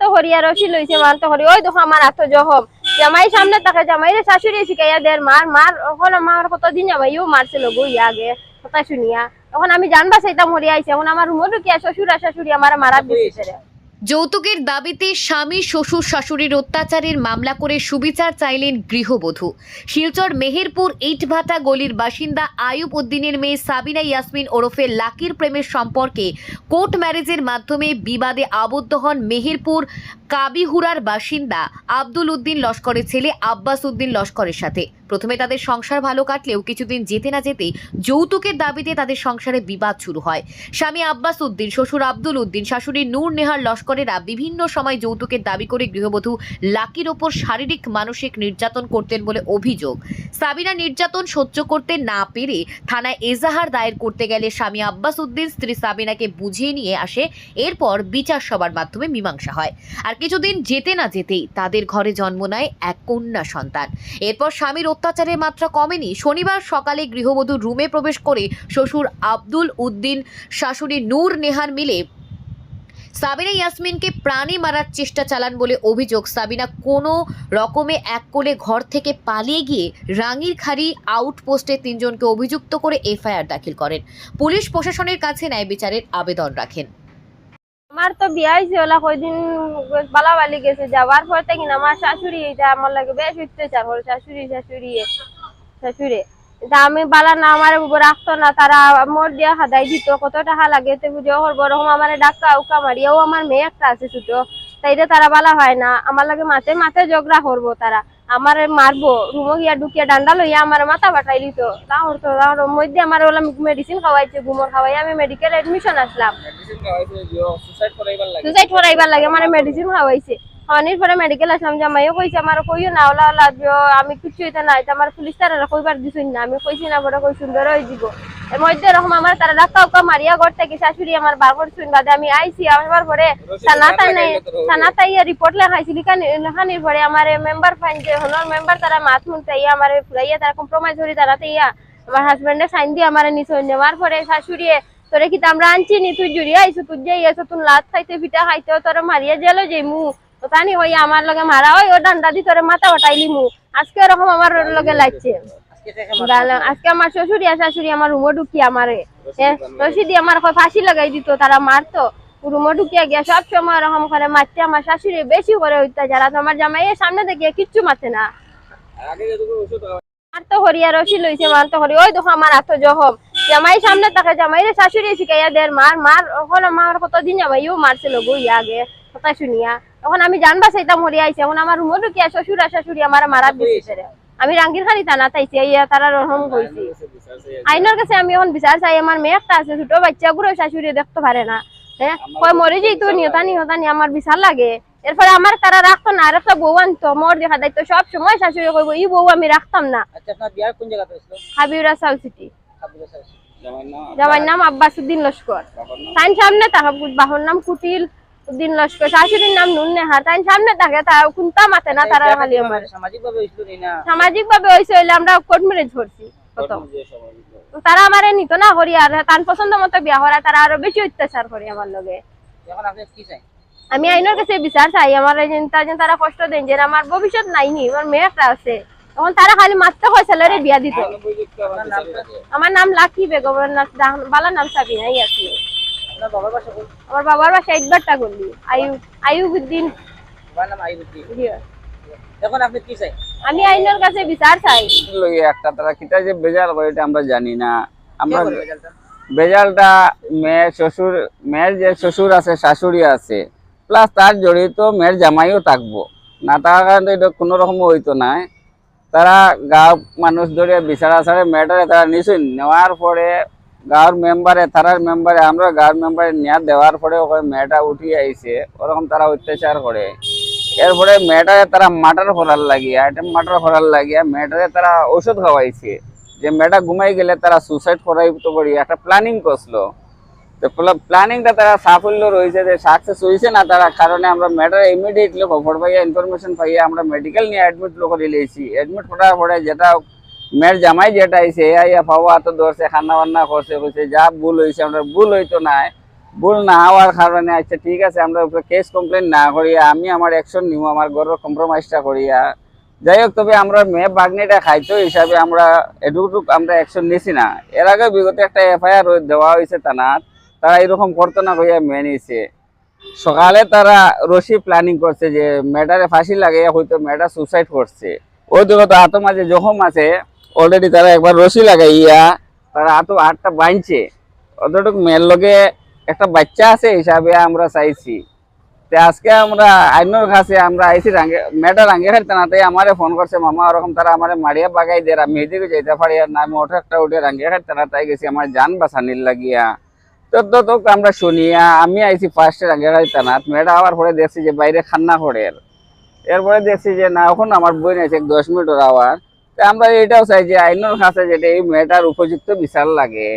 তো হরিয়া রসি লইছে মান তো হরি। ওই দেখো আমার হাত জহম। জামাই সামনে তাকে জামাই রে শাশুড়ি শিখাইয়া দের মার মার ওখানে আমার কতদিন জামাইও মারছিল ইয়া আগে কথা শুনিয়া। এখন আমি জানবা সেইটা মরিয়া আইছে। এখন আমার রুমও ঢুকিয়া শ্বশুর আর শাশুড়ি আমার মারা দিয়েছে। যৌতুকের দাবিতে স্বামী, শ্বশুর, শাশুড়ির অত্যাচারের মামলা করে সুবিচার চাইলেন গৃহবধূ। শিলচর মেহেরপুর ইটভাটা গলির বাসিন্দা আয়ুব উদ্দিনের মেয়ে সাবিনা ইয়াসমিন ওরফে লাকির প্রেমের সম্পর্কে কোর্ট ম্যারেজের মাধ্যমে বিবাদে আবদ্ধ হন মেহেরপুর কাবিহুরার বাসিন্দা আব্দুল উদ্দিন লস্করের ছেলে আব্বাস উদ্দিন লস্করের সাথে। প্রথমে তাদের সংসার ভালো কাটলেও কিছুদিন যেতে না যেতেই যৌতুকের দাবিতে তাদের সংসারে বিবাদ শুরু হয়। স্বামী আব্বাস উদ্দিন, শ্বশুর আব্দুল উদ্দিন, শাশুড়ি নূর নেহার লস্করেরা বিভিন্ন সময় যৌতুকের দাবি করে গৃহবধূ লাকির ওপর শারীরিক, মানসিক নির্যাতন করতেন বলে অভিযোগ। সাবিনা নির্যাতন সহ্য করতে না পেরে থানায় এজাহার দায়ের করতে গেলে স্বামী আব্বাস উদ্দিন, স্ত্রী সাবিনাকে বুঝিয়ে নিয়ে আসে। এরপর বিচার সভার মাধ্যমে মীমাংসা হয়। আর কিছুদিন যেতে না যেতেই তাদের ঘরে জন্ম নেয় এক কন্যা সন্তান। এরপর স্বামীর অত্যাচারের মাত্রা কমেনি। শনিবার সকালে গৃহবধূ রুমে প্রবেশ করে শ্বশুর আব্দুল উদ্দিন, শাশুড়ি নূর নেহার মিলে সাবিনা ইয়াসমিনকে প্রাণে মারার চেষ্টা চালান বলে অভিযোগ। সাবিনা কোনো রকমে এক কোলে ঘর থেকে পালিয়ে গিয়ে রাঙ্গিরখাড়ি আউটপোস্টে তিনজনকে অভিযুক্ত করে এফআইআর দাখিল করেন। পুলিশ প্রশাসনের কাছে ন্যায় বিচারের আবেদন রাখেন। আমার তো বিয়া হয়েছে ওলা কয়দিন বালা বালি গেছে যাওয়ার পর থেকে আমার শাশুড়ি আমার লাগে বেশ অত্যাচার করে, শাশুড়ি শাশুড়ি শাশুড়ি। এটা আমি বালা না, আমার রাখতো না, তারা মোর দিয়া খাদাই দিত, কত টাকা লাগে, তো বুঝে ওর বড় আমার ডাক্কা উকা মারিয়াও আমার মেয়ে একটা আছে ছোট তাইলে তারা বালা হয় না, আমার লাগে মাথে মাথে ঝগড়া করব তারা। আমার মারবো রুমো গিয়া ঢুকিয়া ডান্ডা লইয়া আমার মাথা বাটাই দিত। তাহর তো তাহর মধ্যে আমার ওলা মেডিসিন খাওয়াইছে ঘুমোর খাওয়াই আমি মেডিকেল এডমিশন আসলাম। সুসাইড করাইবার লাগে। মানে মেডিসিন খাওয়াইছে। খাওয়ানির পরে মেডিকেল আসলাম জামাইও কইছে আমার কইও না ওলা ওলা আমি কিছু এটা নাই আমার পুলিশ তারা কইবার দিছুন না। আমি কইছি না পরে কই সুন্দর হয়ে দিব। এর মধ্যে এরকম আমার তারা ডাক্কা উকা মারিয়া ঘর থেকে শাশুড়ি আমার বার করছুন বাদে আমি আইছি আমার পরে থানা তাই রিপোর্ট লেখাইছি লেখানির পরে আমার মেম্বার ফাইন যে হনর মেম্বার তারা মাছ মুনতে ইয়া আমার ফুরাইয়া তারা কম্প্রোমাইজ করি তারাতে ইয়া আমার হাজবেন্ডে সাইন দিয়ে আমার নিচে নেওয়ার পরে শাশুড়িয়ে তোরে কি আমরা আনছি নি? তুই জুড়িয়ে আইছো তুই যে ইয়েছো তুই লাত খাইতে পিঠা খাইতে তোর মারিয়া জেলো যে মু তো তানি হই আমার লগে মারা হয় ও ডান্ডা দি তোরে মাথা ওটাইলি মু আজকে এরকম আমার লগে লাগছে। আজকে আমার শ্বশুরি আর শাশুড়ি আমার রুমো ঢুকি আমারে রশি আমার ফাঁসি লাগাই দিত তারা মারতো। রুমো ঢুকিয়া গিয়া সব সময় এরকম করে মারতে আমার শাশুড়ি বেশি করে অত্যাচার আর আমার জামাই এর সামনে থেকে কিচ্ছু মারতে না। আর তো হরিয়া রসি লইছে তো হরি। ওই দেখো আমার হাত জখম। জামাই সামনে তাকে জামাই রে শাশুড়ি শিখাইয়া দের মার মার ওখানে আমার কতদিন জামাইও মারছিল গই আগে কথা শুনিয়া। এখন আমি জানবা আইছে এখন আমার রুমও ঢুকিয়া শ্বশুর আর শাশুড়ি আমার মারা রে। আমি রাঙ্গির খালি টানা তাইছি ইয়া তারা রহম কইছি আইনের কাছে আমি এখন বিচার চাই আমার মেয়ে একটা আছে ছোট বাচ্চা গুলো শাশুড়ি দেখতে পারে না। হ্যাঁ কয় মরে যেত নিহতা নিহতা নি আমার বিচার লাগে। এরপরে আমার তারা রাখতো না আর একটা বউ আনতো মোর দেখা দায়িত্ব সব সময় শাশুড়ি কইব ই বউ আমি রাখতাম না। আচ্ছা আপনার বিয়ার কোন জায়গাতে হয়েছিল হাবিউরা সাউথ সিটি জামার নাম আব্বাসুদ্দিন লস্কর তাই সামনে তাহা বাহর নাম কুটিল। উদ্দিন লস্কর শাশুড়ির নাম সামনে থাকে তারা মাতে না তারা খালি আমার। সামাজিক ভাবে হয়েছিল না। সামাজিক ভাবে হয়েছে হইলে আমরা কোর্ট ম্যারেজ করছি তারা আমারে নিত না করি আর তার পছন্দ মতো বিয়া করা তারা আরও বেশি অত্যাচার করে আমার লগে। এখন আপনি কি চাই? আমি আইনের কাছে বিচার চাই আমার তারা কষ্ট দেন যে আমার ভবিষ্যৎ নাইনি আমার মেয়ে একটা আছে তখন তারা খালি মাত্র হয় ছেলেরে বিয়া দিত? আমার নাম লাকি বেগম আমার নাম- বালার নাম সাবিনা ইয়াসমি আপনার বাবার বাসা কোন? আমার বাবার বাসা একবারটা করলি আয়ু আয়ুবুদ্দিন বাবার নাম আইবুদ্দিন জিয়া। এখন আপনি কি চাই? আমি আইনের কাছে বিচার চাই। একটা তারা কিতা যে বেজাল করে এটা আমরা জানি না। আমরা? বেজালটা মেয়ে শ্বশুর মেয়ের যে শ্বশুর আছে শাশুড়ি আছে প্লাস তার জড়িত মেয়ের জামাইও থাকব। না থাকার কারণে এটা কোনো রকম হইতো না। তারা গাঁও মানুষ ধরে বিচার আচারে মেয়েটারে তারা নিশ্চয় নেওয়ার পরে গাঁৱৰ মেম্বারে, তারার মেম্বারে, আমরা গাঁৱৰ মেম্বারে নিয়া দেওয়ার পরে ওখানে মেয়েটা উঠি আইছে, ওরকম তারা অত্যাচার করে। এরপরে মেয়েটারে তারা মাটার করার লাগিয়া এটা মার্ডার করার লাগিয়া মেয়েটারে তারা ওষুধ খাওয়াইছে। যে মেয়েটা ঘুমাই গেলে তারা সুসাইড করাইতো করি একটা প্ল্যানিং করছিল। তো প্ল্যানিংটা তারা সাফল্য রয়েছে যে সাকসেস হয়েছে না তারা, কারণে আমরা মেয়েটার ইমিডিয়েটলি খবর পাইয়া ইনফরমেশন পাইয়া আমরা মেডিকেল নিয়ে অ্যাডমিট করে লিয়েছি অ্যাডমিট করার পরে যেটা মেয়ের জামাই যেটা আইছে, এ আইয়া পাওয়া তো ধরছে খান্না বান্না করছে, কইছে, যা ভুল হয়েছে আমরা ভুল হইতো না ভুল না হওয়ার কারণে আচ্ছা ঠিক আছে, আমরা উপরে কেস কমপ্লেন না করিয়া, আমি আমার অ্যাকশন নিব আমার ঘরের কম্প্রোমাইজটা করিয়া। যাই হোক, তবে আমরা মেয়ে বাগনিটা খাইতো হিসাবে আমরা এটুকুটুক আমরা অ্যাকশন নিছি না। এর আগে বিগত একটা এফআইআর দেওয়া হয়েছে থানাত, তারা এরকম করতো না কইয়া মেয়ে নিছে। সকালে তারা রশি প্ল্যানিং করছে যে, মেয়েটারে ফাঁসি লাগাইয়া হয়তো মেয়েটা সুসাইড করছে। ওই দিকে তো মাঝে জখম আছে। অলরেডি তারা একবার রশি লাগাইয়া তারা হাতো হাতটা বাঁধছে। অতটুকু মেয়ের লগে একটা বাচ্চা আছে হিসাবে আমরা চাইছি। তে আজকে আমরা আইনের কাছে আমরা আইছি রাঙ্গে মেয়েটা রাঙ্গে খাইতে না, তাই আমারে ফোন করছে, মামা, ওরকম তারা আমারে মারিয়া বাগাই দিয়ে, আমি এদিকে যেতে পারি আর না, আমি ওঠো একটা উঠে রাঙ্গে খাইতে না, তাই গেছি আমার জান বাঁচানির লাগিয়া। তো তো আমরা শুনিয়া আমি আইছি ফার্স্টে রাঙ্গে খাইতে না, মেয়েটা আবার পরে দেখছি যে বাইরে খান্না করে এরপরে দেখছি যে না, এখন আমার বই আছে দশ মিনিট তা আমরা এটাও চাই যে আইনের কাছে যেটা এই মেয়েটার উপযুক্ত বিচার লাগে।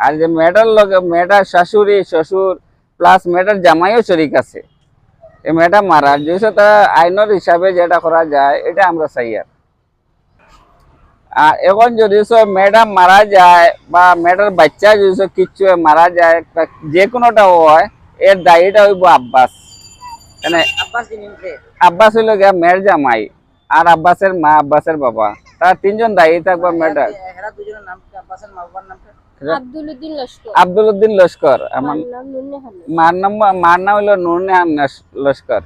আর যে মেয়েটার লগে মেয়েটার শাশুড়ি শ্বশুর প্লাস মেয়েটার জামাইও শরিক আছে। এই মেয়েটা মারা যেহেতু তারা আইনের হিসাবে যেটা করা যায় এটা আমরা চাই আর। আর এখন যদি সব মেয়েটা মারা যায় বা মেয়েটার বাচ্চা যদি সব কিচ্ছু মারা যায় যে কোনোটা হয় এর দায়ীটা হইব আব্বাস। মানে আব্বাস হইল গিয়া মেয়ের জামাই। আর আব্বাসের মা আব্বাসের বাবা। তারা তিনজন দায়ী থাকবে মেয়েটার এরা দুজনের নাম কি? আব্বাসের মা বাবার নামটা আব্দুল উদ্দিন লস্কর। আব্দুল আমার আমার নাম নুন্নে মার নাম মার নাম হলো নুরনেহান লস্কর।